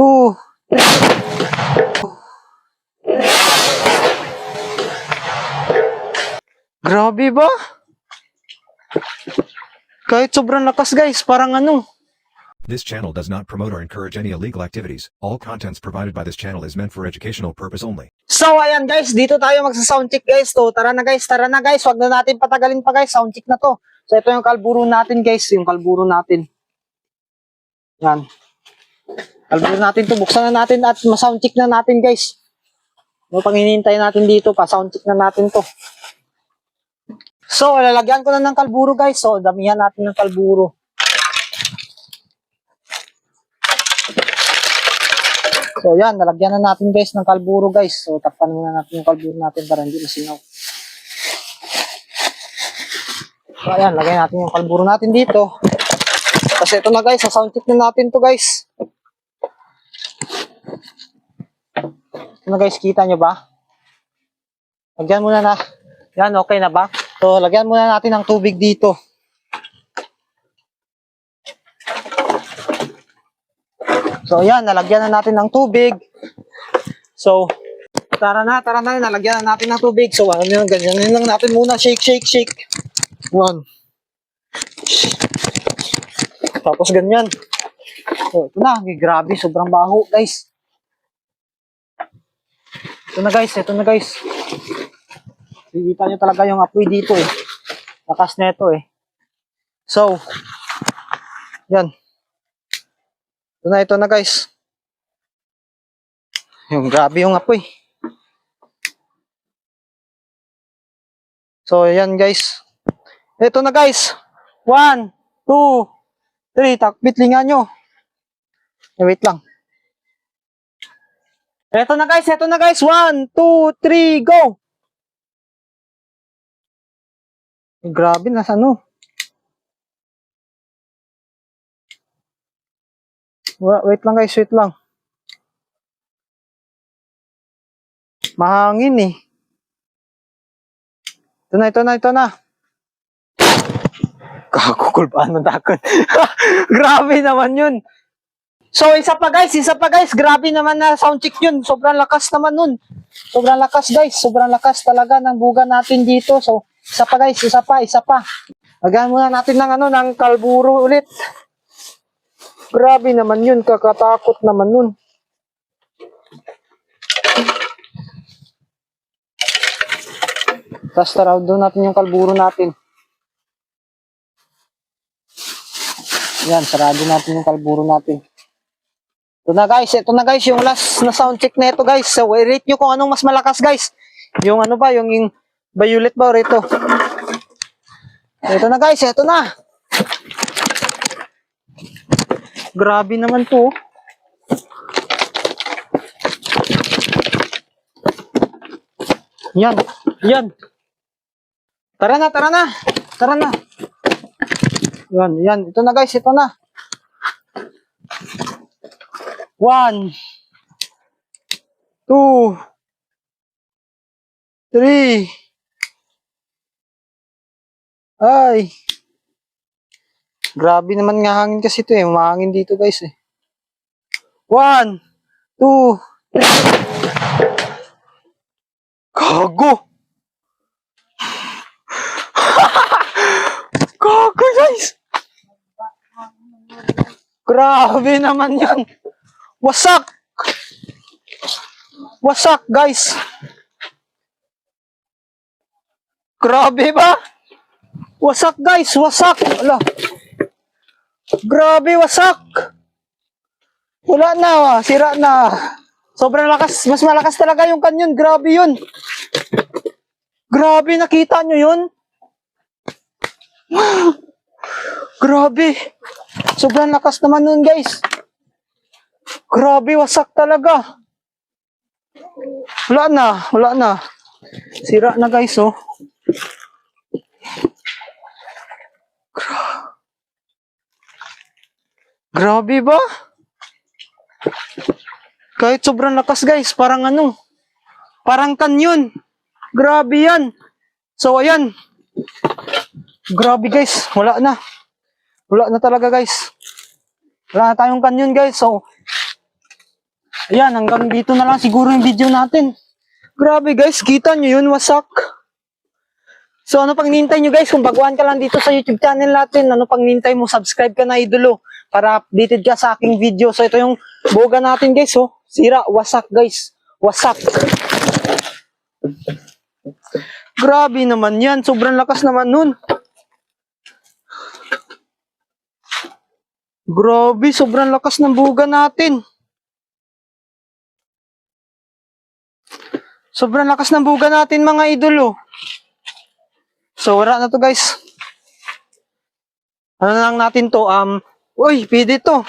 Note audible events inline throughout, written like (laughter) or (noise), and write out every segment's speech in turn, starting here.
two, Grabe ba? Kahit sobrang lakas guys, parang ano. This channel does not promote or encourage any illegal activities. All contents provided by this channel is meant for educational purpose only. So ayan guys, dito tayo magsa-soundcheck guys to. Tara na guys, tara na guys. Wag na natin patagalin pa guys, soundcheck na to. So ito yung kalburo natin guys, yung kalburo natin. Yan. Kalburo natin to, buksan na natin at ma-soundcheck na natin guys. No, pang hinihintay natin dito, pa-soundcheck na natin to. So, lalagyan ko na ng kalburo guys. So, damihan natin ng kalburo. So, yan. Nalagyan na natin guys ng kalburo guys. So, takpan muna natin yung kalburo natin para hindi masinaw. So, ayan. Lagay natin yung kalburo natin dito. Kasi ito na guys. Sa soundcheck na natin to guys. Na guys. Kita nyo ba? Lagyan muna na. Yan. Okay na ba? So, lagyan muna natin ng tubig dito. So, ayan, nalagyan na natin ng tubig. So, tara na, tara na, nalagyan na natin ng tubig. So, ano yun, ganyan yun lang natin muna. Shake, shake, shake. One. Tapos ganyan. So, ito na. Grabe, sobrang baho, guys. Ito na, guys. Ito na, guys. Nakikita nyo talaga yung apoy dito, eh. Lakas na ito, eh. So, yan. Ito na, ito na guys. Yung grabe yung apoy. So, ayan guys. Ito na guys. One, two, three. Takbit lingan nyo. Wait lang. Ito na guys, ito na guys. One, two, three, go! Grabe, nasa ano? Wa- Wait lang guys, wait lang. Mahangin eh. Ito na, ito na, ito na. Kakukul pa ng takot. (laughs) Grabe naman yun. So, isa pa guys, isa pa guys. Grabe naman na sound check yun. Sobrang lakas naman nun. Sobrang lakas guys. Sobrang lakas talaga ng buga natin dito. So, isa pa guys, isa pa, isa pa. Lagyan muna natin ng ano, ng kalburo ulit. Grabe naman yun, kakatakot naman nun. Tapos tara doon natin yung kalburo natin. Yan, sarado natin yung kalburo natin. Ito na guys, ito na guys, yung last na sound check na ito guys. So, i-rate nyo kung anong mas malakas guys. Yung ano ba, yung, yung violet ba o rito? Ito na guys, ito na. Grabe naman to. Yan, yan. Tara na, tara na. Tara na. Yan, yan. Ito na guys, ito na. One. Two. Three. Ay. Grabe naman nga hangin kasi ito eh. Umahangin dito guys eh. One, two, three. Gago! (laughs) Gago guys! Grabe naman yan. Wasak! Wasak guys! Grabe ba? Wasak guys, wasak! Wala. Grabe, wasak! Wala na, ah. sira na. Sobrang lakas, mas malakas talaga yung kanyon. Grabe yun. Grabe, nakita nyo yun? (gasps) Grabe. Sobrang lakas naman nun, guys. Grabe, wasak talaga. Wala na, wala na. Sira na, guys, oh. Grabe ba? Kahit sobrang lakas guys, parang ano, parang kanyon. Grabe yan. So ayan. Grabe guys, wala na. Wala na talaga guys. Wala na tayong kanyon guys. So, Ayan, hanggang dito na lang siguro yung video natin. Grabe guys, kita nyo yun, wasak. So ano pang nintay nyo guys, kung baguhan ka lang dito sa YouTube channel natin, ano pang nintay mo, subscribe ka na idolo para updated ka sa aking video. So ito yung boga natin guys, oh. Sira, wasak guys. Wasak. Grabe naman yan, sobrang lakas naman nun. Grabe, sobrang lakas ng buga natin. Sobrang lakas ng buga natin mga idolo. So wala na to guys. Ano na lang natin to? Um, uy, pwede to.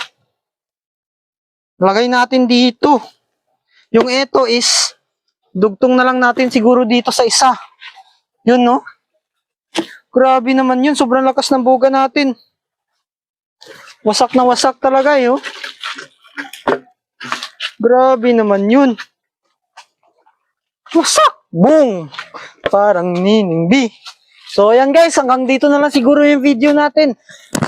Lagay natin dito. Yung ito is, dugtong na lang natin siguro dito sa isa. Yun no? Grabe naman yun. Sobrang lakas ng buga natin. Wasak na wasak talaga eh, oh. Grabe naman yun. Wasak! Boom! Parang niningbi. So, ayan guys, hanggang dito na lang siguro yung video natin.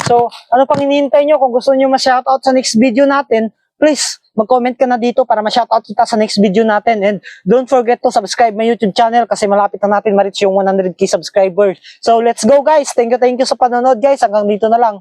So, ano pang hinihintay nyo? Kung gusto nyo ma-shoutout sa next video natin, please, mag-comment ka na dito para ma-shoutout kita sa next video natin. And don't forget to subscribe my YouTube channel kasi malapit na natin ma-reach yung 100k subscribers. So, let's go guys! Thank you, thank you sa panonood guys. Hanggang dito na lang.